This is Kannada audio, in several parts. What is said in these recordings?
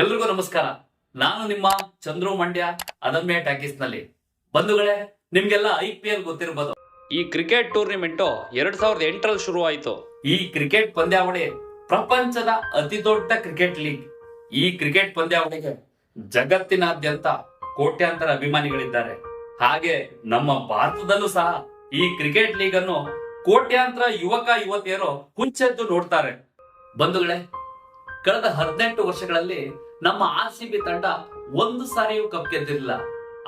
ಎಲ್ರಿಗೂ ನಮಸ್ಕಾರ. ನಾನು ನಿಮ್ಮ ಚಂದ್ರು ಮಂಡ್ಯ ಅದಮ್ಯ ಟಾಕೀಸ್ನಲ್ಲಿ ಬಂಧುಗಳೇ ನಿಮ್ಗೆಲ್ಲ ಐ ಪಿ ಎಲ್ ಗೊತ್ತಿರ್ಬೋದು. ಈ ಕ್ರಿಕೆಟ್ ಟೂರ್ನಿಮೆಂಟ್ ಎರಡ್ ಸಾವಿರದ ಎಂಟರಲ್ಲಿ ಶುರು ಆಯ್ತು ಈ ಕ್ರಿಕೆಟ್ ಪಂದ್ಯಾವಳಿ ಪ್ರಪಂಚದ ಅತಿ ದೊಡ್ಡ ಕ್ರಿಕೆಟ್ ಲೀಗ್. ಈ ಕ್ರಿಕೆಟ್ ಪಂದ್ಯಾವಳಿಗೆ ಜಗತ್ತಿನಾದ್ಯಂತ ಕೋಟ್ಯಾಂತರ ಅಭಿಮಾನಿಗಳಿದ್ದಾರೆ. ಹಾಗೆ ನಮ್ಮ ಭಾರತದಲ್ಲೂ ಸಹ ಈ ಕ್ರಿಕೆಟ್ ಲೀಗ್ ಅನ್ನು ಕೋಟ್ಯಾಂತರ ಯುವಕ ಯುವತಿಯರು ಹುಂಚೆದ್ದು ನೋಡ್ತಾರೆ. ಬಂಧುಗಳೇ ಕಳೆದ ಹದಿನೆಂಟು ವರ್ಷಗಳಲ್ಲಿ ನಮ್ಮ ಆರ್ ಸಿ ಬಿ ತಂಡ ಒಂದು ಸಾರಿಯೂ ಕಪ್ ಗೆದ್ದಿರಲಿಲ್ಲ.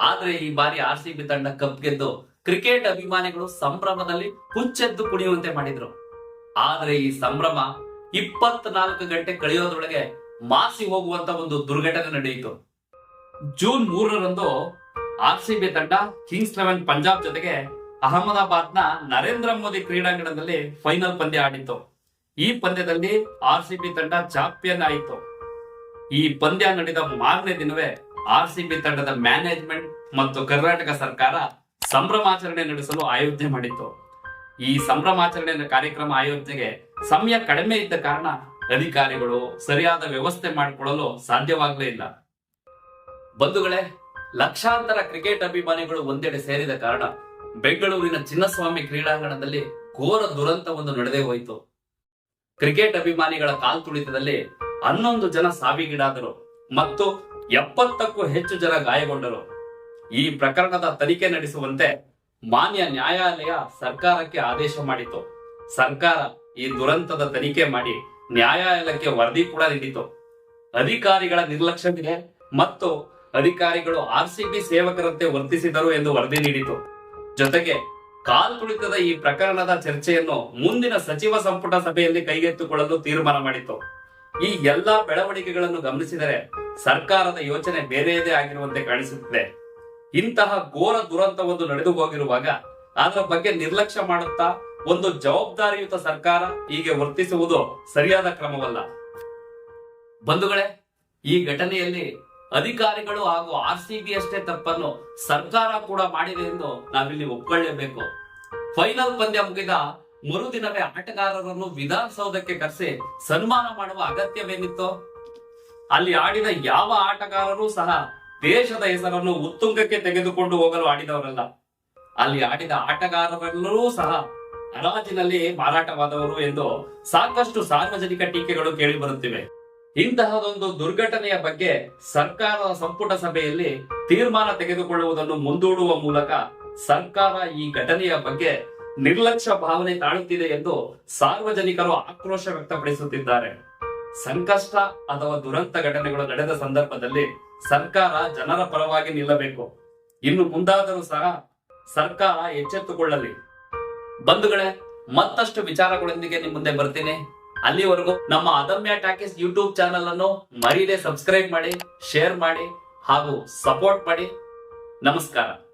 ಆದ್ರೆ ಈ ಬಾರಿ ಆರ್ ಸಿ ಬಿ ತಂಡ ಕಪ್ ಗೆದ್ದು ಕ್ರಿಕೆಟ್ ಅಭಿಮಾನಿಗಳು ಸಂಭ್ರಮದಲ್ಲಿ ಹುಚ್ಚೆದ್ದು ಕುಣಿಯುವಂತೆ ಮಾಡಿದ್ರು. ಆದ್ರೆ ಈ ಸಂಭ್ರಮ ಇಪ್ಪತ್ನಾಲ್ಕು ಗಂಟೆ ಕಳೆಯೋದ್ರೊಳಗೆ ಮಾಸಿ ಹೋಗುವಂತ ಒಂದು ದುರ್ಘಟನೆ ನಡೆಯಿತು. ಜೂನ್ ಮೂರರಂದು ಆರ್ ಸಿ ಬಿ ತಂಡ ಕಿಂಗ್ಸ್ ಲೆವೆನ್ ಪಂಜಾಬ್ ಜೊತೆಗೆ ಅಹಮದಾಬಾದ್ನ ನರೇಂದ್ರ ಮೋದಿ ಕ್ರೀಡಾಂಗಣದಲ್ಲಿ ಫೈನಲ್ ಪಂದ್ಯ ಆಡಿತ್ತು. ಈ ಪಂದ್ಯದಲ್ಲಿ ಆರ್ ಸಿ ಬಿ ತಂಡ ಚಾಂಪಿಯನ್ ಆಯಿತು. ಈ ಪಂದ್ಯ ನಡೆದ ಮಾರನೇ ದಿನವೇ ಆರ್ ಸಿ ಬಿ ತಂಡದ ಮ್ಯಾನೇಜ್ಮೆಂಟ್ ಮತ್ತು ಕರ್ನಾಟಕ ಸರ್ಕಾರ ಸಂಭ್ರಮಾಚರಣೆ ನಡೆಸಲು ಆಯೋಜನೆ ಮಾಡಿತ್ತು. ಈ ಸಂಭ್ರಮಾಚರಣೆ ಕಾರ್ಯಕ್ರಮ ಆಯೋಜನೆಗೆ ಸಮಯ ಕಡಿಮೆ ಇದ್ದ ಕಾರಣ ಅಧಿಕಾರಿಗಳು ಸರಿಯಾದ ವ್ಯವಸ್ಥೆ ಮಾಡಿಕೊಳ್ಳಲು ಸಾಧ್ಯವಾಗಲೇ ಇಲ್ಲ. ಬಂಧುಗಳೇ, ಲಕ್ಷಾಂತರ ಕ್ರಿಕೆಟ್ ಅಭಿಮಾನಿಗಳು ಒಂದೆಡೆ ಸೇರಿದ ಕಾರಣ ಬೆಂಗಳೂರಿನ ಚಿನ್ನಸ್ವಾಮಿ ಕ್ರೀಡಾಂಗಣದಲ್ಲಿ ಘೋರ ದುರಂತವೊಂದು ನಡೆದೇ ಹೋಯಿತು. ಕ್ರಿಕೆಟ್ ಅಭಿಮಾನಿಗಳ ಕಾಲ್ತುಳಿತದಲ್ಲಿ ಹನ್ನೊಂದು ಜನ ಸಾವಿಗೀಡಾದರು. ಮತ್ತು ಎಪ್ಪತ್ತಕ್ಕೂ ಹೆಚ್ಚು ಜನ ಗಾಯಗೊಂಡರು. ಈ ಪ್ರಕರಣದ ತನಿಖೆ ನಡೆಸುವಂತೆ ಮಾನ್ಯ ನ್ಯಾಯಾಲಯ ಸರ್ಕಾರಕ್ಕೆ ಆದೇಶ ಮಾಡಿತು ಸರ್ಕಾರ ಈ ದುರಂತದ ತನಿಖೆ ಮಾಡಿ ನ್ಯಾಯಾಲಯಕ್ಕೆ ವರದಿ ಕೂಡ ನೀಡಿತು ಅಧಿಕಾರಿಗಳ ನಿರ್ಲಕ್ಷ್ಯವಿದೆ ಮತ್ತು ಅಧಿಕಾರಿಗಳು ಆರ್ ಸಿ ಸೇವಕರಂತೆ ವರ್ತಿಸಿದರು ಎಂದು ವರದಿ ನೀಡಿತು ಜೊತೆಗೆ ಕಾಲ್ತುಳಿತದ ಈ ಪ್ರಕರಣದ ಚರ್ಚೆಯನ್ನು ಮುಂದಿನ ಸಚಿವ ಸಂಪುಟ ಸಭೆಯಲ್ಲಿ ಕೈಗೆತ್ತಿಕೊಳ್ಳಲು ತೀರ್ಮಾನ ಮಾಡಿತು ಈ ಎಲ್ಲಾ ಬೆಳವಣಿಗೆಗಳನ್ನು ಗಮನಿಸಿದರೆ ಸರ್ಕಾರದ ಯೋಚನೆ ಬೇರೆಯದೇ ಆಗಿರುವಂತೆ ಕಾಣಿಸುತ್ತಿದೆ. ಇಂತಹ ಘೋರ ದುರಂತವೊಂದು ನಡೆದು ಹೋಗಿರುವಾಗ ಅದರ ಬಗ್ಗೆ ನಿರ್ಲಕ್ಷ್ಯ ಮಾಡುತ್ತಾ ಒಂದು ಜವಾಬ್ದಾರಿಯುತ ಸರ್ಕಾರ ಹೀಗೆ ವರ್ತಿಸುವುದು ಸರಿಯಾದ ಕ್ರಮವಲ್ಲ. ಬಂಧುಗಳೇ, ಈ ಘಟನೆಯಲ್ಲಿ ಅಧಿಕಾರಿಗಳು ಹಾಗೂ ಆರ್ ಸಿ ಬಿ ಅಷ್ಟೇ ತಪ್ಪನ್ನು ಸರ್ಕಾರ ಕೂಡ ಮಾಡಿದೆ ಎಂದು ನಾವಿಲ್ಲಿ ಒಪ್ಕೊಳ್ಳೇಬೇಕು. ಫೈನಲ್ ಪಂದ್ಯ ಮುಗಿದ ಮರುದಿನವೇ ಆಟಗಾರರನ್ನು ವಿಧಾನಸೌಧಕ್ಕೆ ಕರೆಸಿ ಸನ್ಮಾನ ಮಾಡುವ ಅಗತ್ಯವೇನಿತ್ತು, ಅಲ್ಲಿ ಆಡಿದ ಯಾವ ಆಟಗಾರರೂ ಸಹ ದೇಶದ ಹೆಸರನ್ನು ಉತ್ತುಂಗಕ್ಕೆ ತೆಗೆದುಕೊಂಡು ಹೋಗಲು ಆಡಿದವರಲ್ಲ. ಅಲ್ಲಿ ಆಡಿದ ಆಟಗಾರರೆಲ್ಲರೂ ಸಹ ಹರಾಜಿನಲ್ಲಿ ಮಾರಾಟವಾದವರು ಎಂದು ಸಾಕಷ್ಟು ಸಾರ್ವಜನಿಕ ಟೀಕೆಗಳು ಕೇಳಿ ಬರುತ್ತಿವೆ. ಇಂತಹದೊಂದು ದುರ್ಘಟನೆಯ ಬಗ್ಗೆ ಸರ್ಕಾರದ ಸಂಪುಟ ಸಭೆಯಲ್ಲಿ ತೀರ್ಮಾನ ತೆಗೆದುಕೊಳ್ಳುವುದನ್ನು ಮುಂದೂಡುವ ಮೂಲಕ ಸರ್ಕಾರ ಈ ಘಟನೆಯ ಬಗ್ಗೆ ನಿರ್ಲಕ್ಷ್ಯ ಭಾವನೆ ತಾಳುತ್ತಿದೆ ಎಂದು ಸಾರ್ವಜನಿಕರು ಆಕ್ರೋಶ ವ್ಯಕ್ತಪಡಿಸುತ್ತಿದ್ದಾರೆ. ಸಂಕಷ್ಟ ಅಥವಾ ದುರಂತ ಘಟನೆಗಳು ನಡೆದ ಸಂದರ್ಭದಲ್ಲಿ ಸರ್ಕಾರ ಜನರ ಪರವಾಗಿ ನಿಲ್ಲಬೇಕು. ಇನ್ನು ಮುಂದಾದರೂ ಸಹ ಸರ್ಕಾರ ಎಚ್ಚೆತ್ತುಕೊಳ್ಳಲಿ. ಬಂಧುಗಳೇ, ಮತ್ತಷ್ಟು ವಿಚಾರಗಳೊಂದಿಗೆ ನಿಮ್ ಮುಂದೆ ಬರ್ತೀನಿ. ಅಲ್ಲಿವರೆಗೂ ನಮ್ಮ ಅದಮ್ಯ ಟಾಕೀಸ್ ಯೂಟ್ಯೂಬ್ ಚಾನೆಲ್ ಅನ್ನು ಮರೀದೆ ಸಬ್ಸ್ಕ್ರೈಬ್ ಮಾಡಿ, ಶೇರ್ ಮಾಡಿ ಹಾಗೂ ಸಪೋರ್ಟ್ ಮಾಡಿ. ನಮಸ್ಕಾರ.